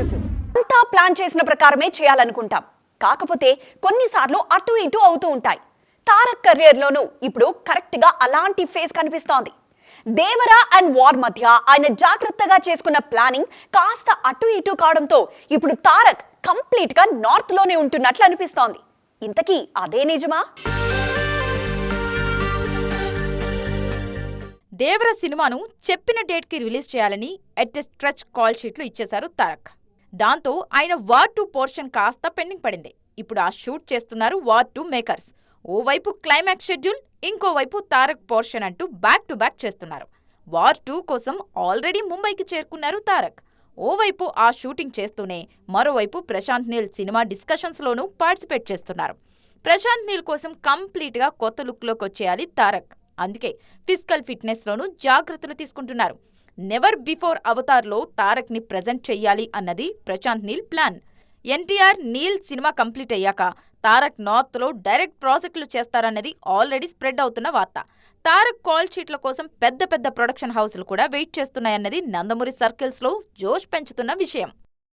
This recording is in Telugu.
అంతా ప్లాన్ చేసిన ప్రకారమే చేయాలనుకుంటాం. కాకపోతే కొన్నిసార్లు అటు ఇటు అవుతూ ఉంటాయి. తారక్ కెరియర్లోనూ ఇప్పుడు కరెక్ట్గా అలాంటి ఫేస్ కనిపిస్తోంది. దేవరా అండ్ వార్ మధ్య ఆయన జాగ్రత్తగా చేసుకున్న ప్లానింగ్ కాస్త అటు ఇటు కావడంతో ఇప్పుడు తారక్ కంప్లీట్గా నార్త్లోనే ఉంటున్నట్లు అనిపిస్తోంది. ఇంతకీ అదే నిజమా? దేవర సినిమాను చెప్పిన డేట్కి రిలీజ్ చేయాలని ఎట్ స్ట్రెచ్ కాల్ షీట్లు ఇచ్చేశారు తారక్. దాంతో ఆయన వార్ టూ పోర్షన్ కాస్త పెండింగ్ పడింది. ఇప్పుడు ఆ షూట్ చేస్తున్నారు వార్ టూ మేకర్స్. ఓవైపు క్లైమాక్స్ షెడ్యూల్ ఇంకోవైపు తారక్ పోర్షన్ అంటూ బ్యాక్ టు బ్యాక్ చేస్తున్నారు. వార్ టూ కోసం ఆల్రెడీ ముంబైకి చేరుకున్నారు తారక్. ఓవైపు ఆ షూటింగ్ చేస్తూనే మరోవైపు ప్రశాంత్ నీల్ సినిమా డిస్కషన్స్లోనూ పార్టిసిపేట్ చేస్తున్నారు. ప్రశాంత్ నీల్ కోసం కంప్లీట్గా కొత్త లుక్లోకి వచ్చేయాలి తారక్. అందుకే ఫిజికల్ ఫిట్నెస్లోనూ జాగ్రత్తలు తీసుకుంటున్నారు. నెవర్ బిఫోర్ అవతార్లో తారక్ని ప్రజెంట్ చెయ్యాలి అన్నది Prashanth Neel plan NTR Neel cinema complete అయ్యాక తారక్ నార్త్లో డైరెక్ట్ ప్రాజెక్టులు చేస్తారన్నది ఆల్రెడీ స్ప్రెడ్ అవుతున్న వార్త. తారక్ కాల్ షీట్ల కోసం పెద్ద పెద్ద ప్రొడక్షన్ హౌస్లు కూడా వెయిట్ చేస్తున్నాయన్నది నందమూరి సర్కిల్స్లో జోష్ పెంచుతున్న విషయం.